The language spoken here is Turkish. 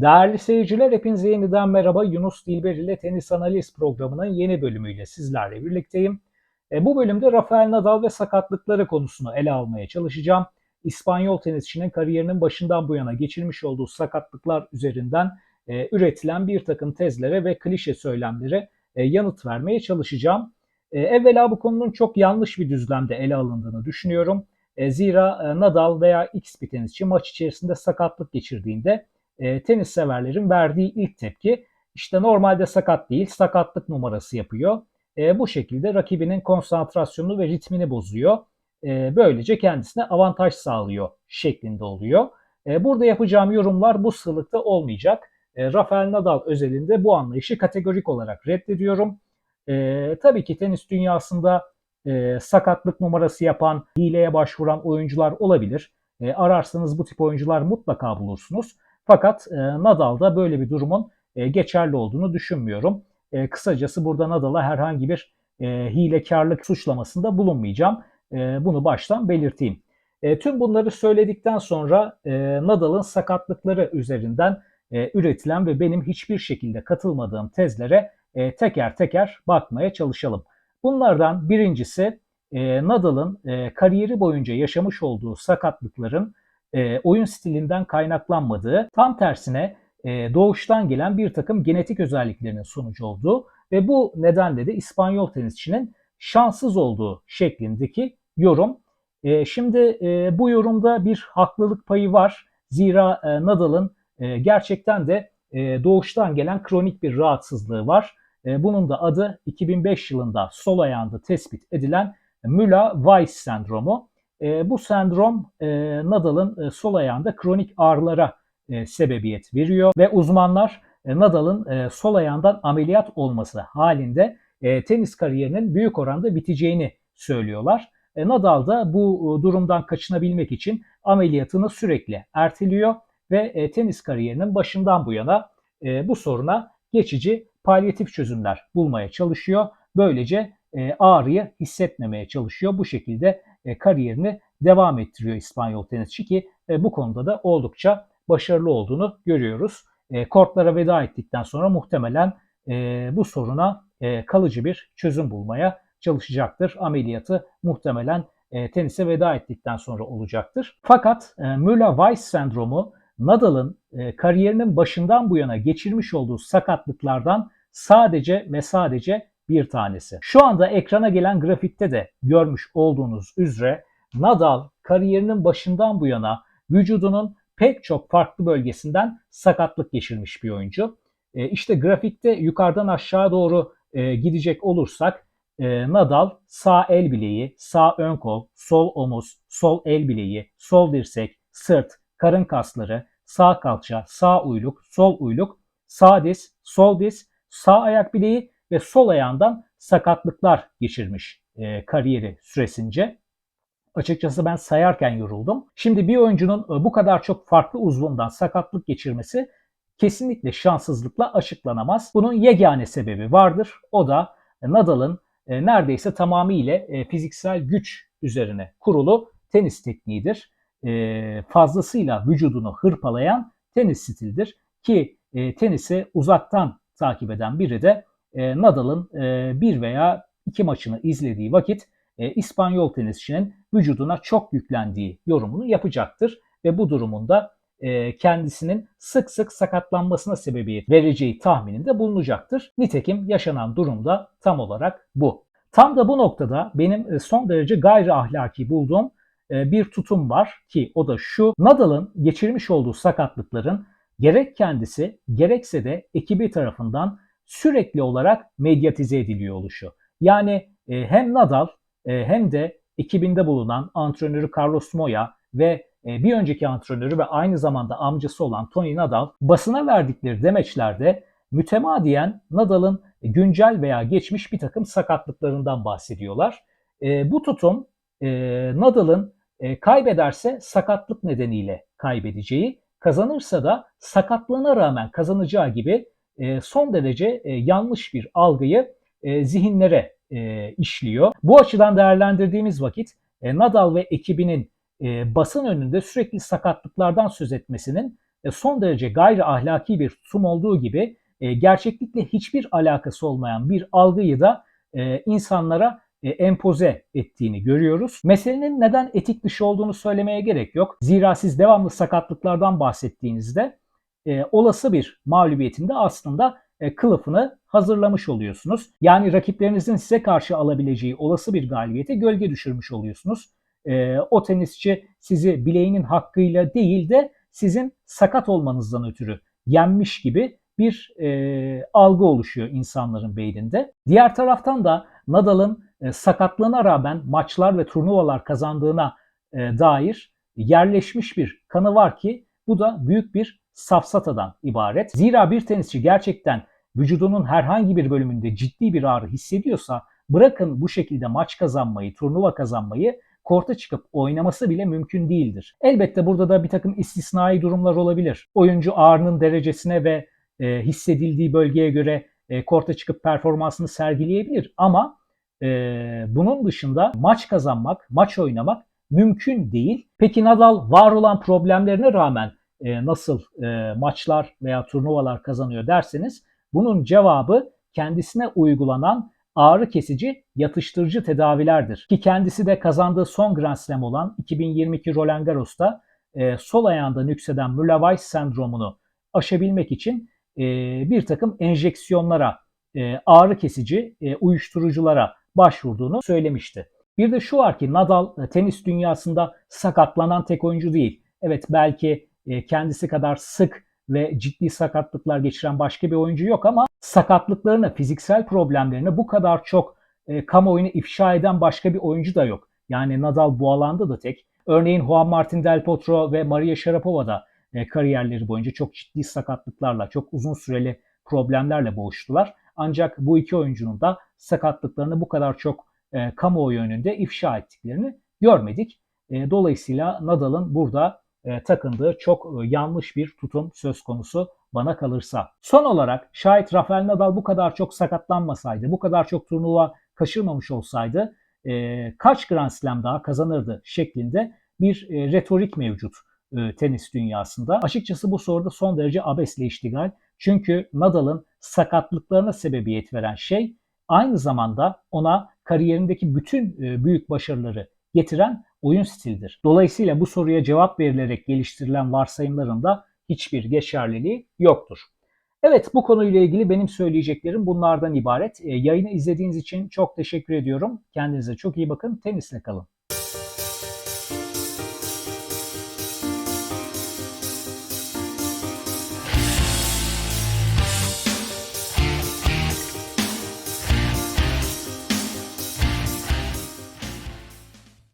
Değerli seyirciler hepinize yeniden merhaba. Yunus Dilber ile Tenis Analiz programının yeni bölümüyle sizlerle birlikteyim. E, bu bölümde Rafael Nadal ve sakatlıkları konusunu ele almaya çalışacağım. İspanyol tenisçinin kariyerinin başından bu yana geçirmiş olduğu sakatlıklar üzerinden e, üretilen bir takım tezlere ve klişe söylemlere e, yanıt vermeye çalışacağım. E, evvela bu konunun çok yanlış bir düzlemde ele alındığını düşünüyorum. E, zira e, Nadal veya X bir tenisçi maç içerisinde sakatlık geçirdiğinde e, tenis severlerin verdiği ilk tepki işte normalde sakat değil sakatlık numarası yapıyor. E, bu şekilde rakibinin konsantrasyonunu ve ritmini bozuyor. E, böylece kendisine avantaj sağlıyor şeklinde oluyor. E, burada yapacağım yorumlar bu sılıkta olmayacak. E, Rafael Nadal özelinde bu anlayışı kategorik olarak reddediyorum. E, tabii ki tenis dünyasında e, sakatlık numarası yapan, hileye başvuran oyuncular olabilir. E, ararsanız bu tip oyuncular mutlaka bulursunuz. Fakat e, Nadal'da böyle bir durumun e, geçerli olduğunu düşünmüyorum. E, kısacası burada Nadal'a herhangi bir e, hilekarlık suçlamasında bulunmayacağım. E, bunu baştan belirteyim. E, tüm bunları söyledikten sonra e, Nadal'ın sakatlıkları üzerinden e, üretilen ve benim hiçbir şekilde katılmadığım tezlere e, teker teker bakmaya çalışalım. Bunlardan birincisi e, Nadal'ın e, kariyeri boyunca yaşamış olduğu sakatlıkların e, oyun stilinden kaynaklanmadığı, tam tersine e, doğuştan gelen bir takım genetik özelliklerinin sonucu olduğu ve bu nedenle de İspanyol tenisçinin şanssız olduğu şeklindeki yorum. E, şimdi e, bu yorumda bir haklılık payı var. Zira e, Nadal'ın e, gerçekten de e, doğuştan gelen kronik bir rahatsızlığı var. E, bunun da adı 2005 yılında sol ayağında tespit edilen Müller-Weiss sendromu. E, bu sendrom e, Nadal'ın e, sol ayağında kronik ağrılara e, sebebiyet veriyor ve uzmanlar e, Nadal'ın e, sol ayağından ameliyat olması halinde e, tenis kariyerinin büyük oranda biteceğini söylüyorlar. E, Nadal da bu e, durumdan kaçınabilmek için ameliyatını sürekli erteliyor ve e, tenis kariyerinin başından bu yana e, bu soruna geçici palyatif çözümler bulmaya çalışıyor. Böylece e, ağrıyı hissetmemeye çalışıyor. Bu şekilde e, kariyerini devam ettiriyor İspanyol tenisçi ki e, bu konuda da oldukça başarılı olduğunu görüyoruz. Kortlara veda ettikten sonra muhtemelen bu soruna kalıcı bir çözüm bulmaya çalışacaktır. Ameliyatı muhtemelen tenise veda ettikten sonra olacaktır. Fakat Müller-Weiss sendromu Nadal'ın kariyerinin başından bu yana geçirmiş olduğu sakatlıklardan sadece ve sadece bir tanesi. Şu anda ekrana gelen grafikte de görmüş olduğunuz üzere Nadal kariyerinin başından bu yana vücudunun pek çok farklı bölgesinden sakatlık geçirmiş bir oyuncu. E, işte grafikte yukarıdan aşağı doğru e, gidecek olursak e, Nadal sağ el bileği, sağ ön kol, sol omuz, sol el bileği, sol dirsek, sırt, karın kasları, sağ kalça, sağ uyluk, sol uyluk, sağ diz, sol diz, sağ ayak bileği ve sol ayağından sakatlıklar geçirmiş e, kariyeri süresince. Açıkçası ben sayarken yoruldum. Şimdi bir oyuncunun e, bu kadar çok farklı uzvundan sakatlık geçirmesi kesinlikle şanssızlıkla açıklanamaz. Bunun yegane sebebi vardır. O da Nadal'ın e, neredeyse tamamıyla e, fiziksel güç üzerine kurulu tenis tekniğidir. Fazlasıyla vücudunu hırpalayan tenis stilidir. Ki tenisi uzaktan takip eden biri de Nadal'ın bir veya iki maçını izlediği vakit İspanyol tenisçinin vücuduna çok yüklendiği yorumunu yapacaktır. Ve bu durumunda kendisinin sık sık sakatlanmasına sebebiyet vereceği tahmininde bulunacaktır. Nitekim yaşanan durumda tam olarak bu. Tam da bu noktada benim son derece gayri ahlaki bulduğum bir tutum var ki o da şu. Nadal'ın geçirmiş olduğu sakatlıkların gerek kendisi gerekse de ekibi tarafından sürekli olarak medyatize ediliyor oluşu. Yani hem Nadal hem de ekibinde bulunan antrenörü Carlos Moya ve e, bir önceki antrenörü ve aynı zamanda amcası olan Tony Nadal basına verdikleri demeçlerde mütemadiyen Nadal'ın güncel veya geçmiş bir takım sakatlıklarından bahsediyorlar. E, bu tutum e, Nadal'ın kaybederse sakatlık nedeniyle kaybedeceği, kazanırsa da sakatlığına rağmen kazanacağı gibi son derece yanlış bir algıyı zihinlere e, işliyor. Bu açıdan değerlendirdiğimiz vakit e, Nadal ve ekibinin e, basın önünde sürekli sakatlıklardan söz etmesinin e, son derece gayri ahlaki bir tutum olduğu gibi e, gerçeklikle hiçbir alakası olmayan bir algıyı da e, insanlara e, empoze ettiğini görüyoruz. Meselenin neden etik dışı olduğunu söylemeye gerek yok. Zira siz devamlı sakatlıklardan bahsettiğinizde e, olası bir mağlubiyetinde aslında e, kılıfını hazırlamış oluyorsunuz. Yani rakiplerinizin size karşı alabileceği olası bir galibiyete gölge düşürmüş oluyorsunuz. E, o tenisçi sizi bileğinin hakkıyla değil de sizin sakat olmanızdan ötürü yenmiş gibi bir e, algı oluşuyor insanların beyninde. Diğer taraftan da Nadal'ın e, sakatlığına rağmen maçlar ve turnuvalar kazandığına e, dair yerleşmiş bir kanı var ki bu da büyük bir safsatadan ibaret. Zira bir tenisçi gerçekten vücudunun herhangi bir bölümünde ciddi bir ağrı hissediyorsa bırakın bu şekilde maç kazanmayı, turnuva kazanmayı korta çıkıp oynaması bile mümkün değildir. Elbette burada da bir takım istisnai durumlar olabilir. Oyuncu ağrının derecesine ve e, hissedildiği bölgeye göre e, korta çıkıp performansını sergileyebilir ama e, bunun dışında maç kazanmak, maç oynamak mümkün değil. Peki Nadal var olan problemlerine rağmen e, nasıl e, maçlar veya turnuvalar kazanıyor derseniz bunun cevabı kendisine uygulanan ağrı kesici yatıştırıcı tedavilerdir. Ki kendisi de kazandığı son Grand Slam olan 2022 Roland Garros'ta e, sol ayağında nükseden Müller-Weiss sendromunu aşabilmek için e, bir takım enjeksiyonlara, e, ağrı kesici e, uyuşturuculara başvurduğunu söylemişti. Bir de şu var ki Nadal e, tenis dünyasında sakatlanan tek oyuncu değil. Evet belki e, kendisi kadar sık ve ciddi sakatlıklar geçiren başka bir oyuncu yok ama sakatlıklarını, fiziksel problemlerini bu kadar çok e, kamuoyuna ifşa eden başka bir oyuncu da yok. Yani Nadal bu alanda da tek. Örneğin Juan Martin Del Potro ve Maria Sharapova da e, kariyerleri boyunca çok ciddi sakatlıklarla, çok uzun süreli problemlerle boğuştular. Ancak bu iki oyuncunun da sakatlıklarını bu kadar çok e, kamuoyu önünde ifşa ettiklerini görmedik. E, dolayısıyla Nadal'ın burada e, takındığı çok e, yanlış bir tutum söz konusu bana kalırsa. Son olarak şayet Rafael Nadal bu kadar çok sakatlanmasaydı, bu kadar çok turnuva kaçırmamış olsaydı e, kaç Grand Slam daha kazanırdı şeklinde bir e, retorik mevcut e, tenis dünyasında. Açıkçası bu soruda son derece abesle iştigal. Çünkü Nadal'ın sakatlıklarına sebebiyet veren şey aynı zamanda ona kariyerindeki bütün e, büyük başarıları getiren oyun stilidir. Dolayısıyla bu soruya cevap verilerek geliştirilen varsayımların da hiçbir geçerliliği yoktur. Evet bu konuyla ilgili benim söyleyeceklerim bunlardan ibaret. E, yayını izlediğiniz için çok teşekkür ediyorum. Kendinize çok iyi bakın. Tenisle kalın.